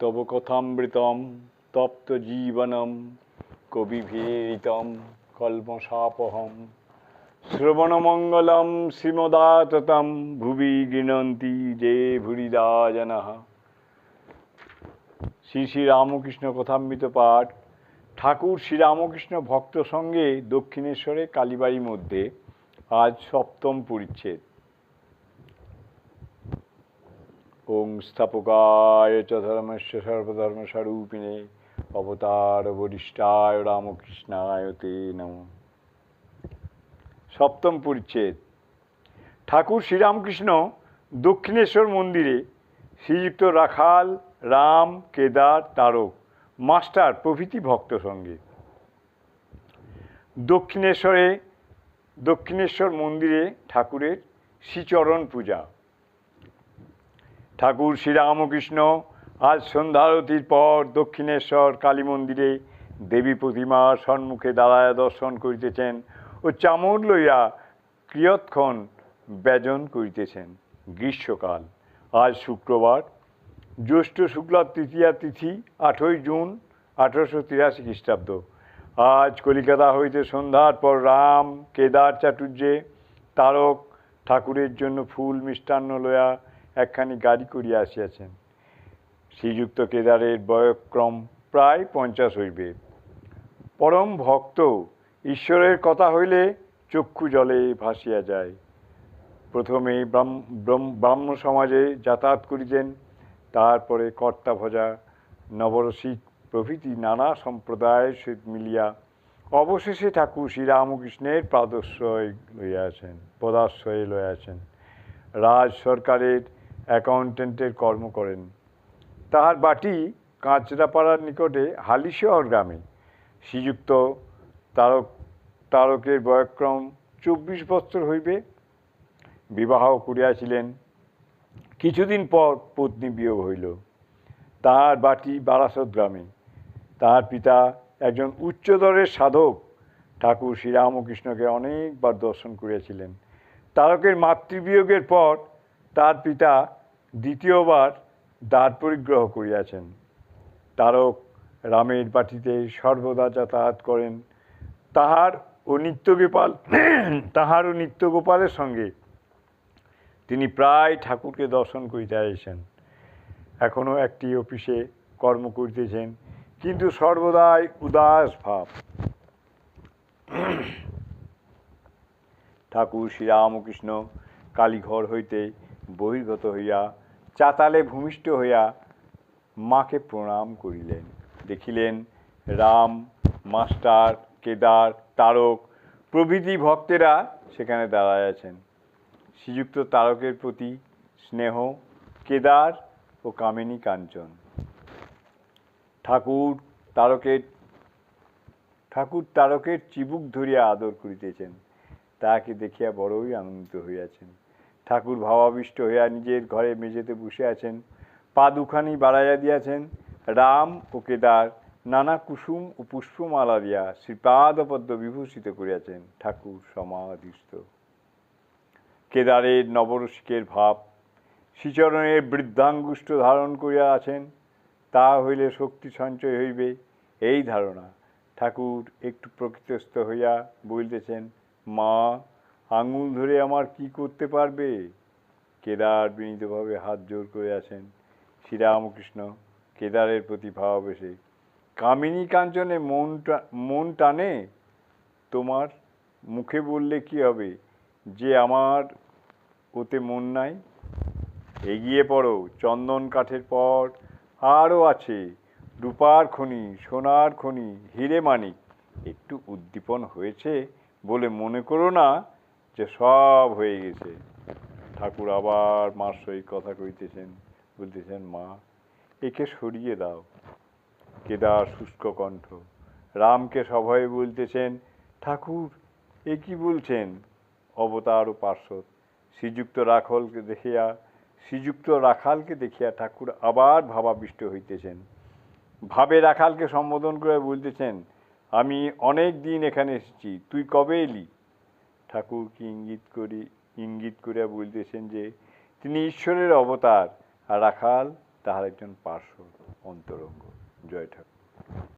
তব কথামৃতম তপ্ত জীবনম কবিভীরিতম কল্মষাপহম। শ্রবণমঙ্গলম শ্রীমদাততম ভুবি গৃণন্তি যে ভুরিদা জনঃ শ্রী শ্রী রামকৃষ্ণ কথামৃত পাঠ, ঠাকুর শ্রীরামকৃষ্ণ ভক্ত সঙ্গে দক্ষিণেশ্বরে কালীবাড়ির মধ্যে আজ সপ্তম পরিচ্ছেদ। ওং স্থাপকায় চ ধর্মস্য সর্বধর্মস্বরূপিণে অবতার বরিষ্ঠায় রামকৃষ্ণায় তে নম। সপ্তম পরিচ্ছেদ। ঠাকুর শ্রীরামকৃষ্ণ দক্ষিণেশ্বর মন্দিরে শ্রীযুক্ত রাখাল, রাম, কেদার, তারক, মাস্টার প্রভৃতি ভক্ত সঙ্গে। দক্ষিণেশ্বরে, দক্ষিণেশ্বর মন্দিরে ঠাকুরের শ্রীচরণ পূজা। ঠাকুর শ্রীরামকৃষ্ণ, আজ সন্ধ্যারতির পর দক্ষিণেশ্বর কালী মন্দিরে দেবী প্রতিমার সম্মুখে দাঁড়ায় দর্শন করিতেছেন ও চামর লইয়া কিয়ৎক্ষণ ব্যজন করিতেছেন। গ্রীষ্মকাল, আজ শুক্রবার, জ্যৈষ্ঠ শুক্লা তৃতীয়া তিথি আঠই জুন, আঠারোশো তিরাশি খ্রিস্টাব্দ। আজ কলিকাতা হইতে সন্ধ্যার পর রাম, কেদার চাটুর্যে, তারক ঠাকুরের জন্য ফুল মিষ্টান্ন লইয়া একখানি গাড়ি করিয়া আসিয়াছেন। শ্রীযুক্ত কেদারের বয়ক্রম প্রায় পঞ্চাশ হইবে। পরম ভক্ত, ঈশ্বরের কথা হইলে চক্ষু জলে ভাসিয়া যায়। প্রথমে ব্রাহ্ম সমাজে যাতায়াত করিতেন, তারপরে কর্তা ভজা, নবরসিক প্রভৃতি নানা সম্প্রদায়ের সহিত মিলিয়া অবশেষে ঠাকুর শ্রীরামকৃষ্ণের পাদশ্রয় লইয়াছেন পদাশ্রয়ে লইয়াছেন রাজ সরকারের অ্যাকাউন্টেন্টের কর্ম করেন। তাহার বাটি কাঁচরাপাড়ার নিকটে হালিশহর গ্রামে। শ্রীযুক্ত তারক তারকের বয়ক্রম চব্বিশ বছর হইবে। বিবাহ করিয়াছিলেন। কিছুদিন পর পত্নী বিয়োগ হইল। তাহার বাটি বারাসত গ্রামে। তাহার পিতা একজন উচ্চদরের সাধক। ঠাকুর শ্রীরামকৃষ্ণকে অনেকবার দর্শন করিয়াছিলেন। তারকের মাতৃবিয়োগের পর তার পিতা দ্বিতীয়বার দ্বার পরিগ্রহ করিয়াছেন। তারক রামের বাটিতে সর্বদা যাতায়াত করেন। তাহার ও নিত্যগোপাল, তাহার ও নিত্যগোপালের সঙ্গে তিনি প্রায় ঠাকুরকে দর্শন করিতে আইসেন এখনও একটি অফিসে কর্ম করিতেছেন, কিন্তু সর্বদাই উদাস ভাব। ঠাকুর শ্রীরামকৃষ্ণ কালীঘর হইতে বহির্গত হইয়া চাতালে ভূমিষ্ঠ হইয়া মাকে প্রণাম করিলেন। দেখিলেন, রাম, মাস্টার, কেদার, তারক, প্রভৃতি ভক্তেরা সেখানে দাঁড়ায় আছেন। শ্রীযুক্ত তারকের প্রতি স্নেহ, কেদার ও কামিনী কাঞ্চন। ঠাকুর তারকের ঠাকুর তারকের চিবুক ধরিয়া আদর করিতেছেন। তাহাকে দেখিয়া বড়ই আনন্দিত হইয়াছেন। ঠাকুর ভাবাবিষ্ট হইয়া নিজের ঘরে মেঝেতে বসে আছেন। পা দুখানি বাড়াইয়া দিয়াছেন। রাম ও কেদার নানা কুসুম ও পুষ্পমালা দিয়া শ্রীপাদপদ্ম বিভূষিত করিয়াছেন ঠাকুর সমাধিস্থ। কেদারের নবরসিকের ভাব, শ্রীচরণের বৃদ্ধাঙ্গুষ্ঠ ধারণ করিয়া আছেন, তা হইলে শক্তি সঞ্চয় হইবে, এই ধারণা। ঠাকুর একটু প্রকৃতস্থ হইয়া বলিতেছেন, মা আঙুল ধরে আমার কি করতে পারবে? কেদার বিনীতভাবে হাত জোর করে আছেন। শ্রীরামকৃষ্ণ কেদারের প্রতি ভাবাবেশে। কামিনী কাঞ্চনে মন মন টানে? তোমার মুখে বললে কি হবে? যে আমার ওতে মন নাই? এগিয়ে পড়ো, চন্দন কাঠের পর আরও আছে। রূপার খনি, সোনার খনি, হিরে মানিক। একটু উদ্দীপন হয়েছে বলে মনে করো না? যে সব হয়ে গেছে। ঠাকুর আবার মার সহিত কথা কইতেছেন, বলতেছেন, মা, একে সরিয়ে দাও, কেদার শুষ্ক কণ্ঠ। রামকে সভয়ে বলতেছেন, ঠাকুর, এ কি বলছেন? অবতার ও পার্শ্বদ, শ্রীযুক্ত রাখলকে দেখিয়া, শ্রীযুক্ত রাখালকে দেখিয়া ঠাকুর আবার ভাবাবিষ্ট হইতেছেন। ভাবে রাখালকে সম্বোধন করে বলতেছেন, আমি অনেক দিন এখানে এসেছি, তুই কবে এলি? ঠাকুর কি ইঙ্গিত করি, ইঙ্গিত করিয়া বলতেছেন যে, তিনি ঈশ্বরের অবতার, আর রাখাল তাহার একজন পার্শ্ব অন্তরঙ্গ। জয় ঠাকুর।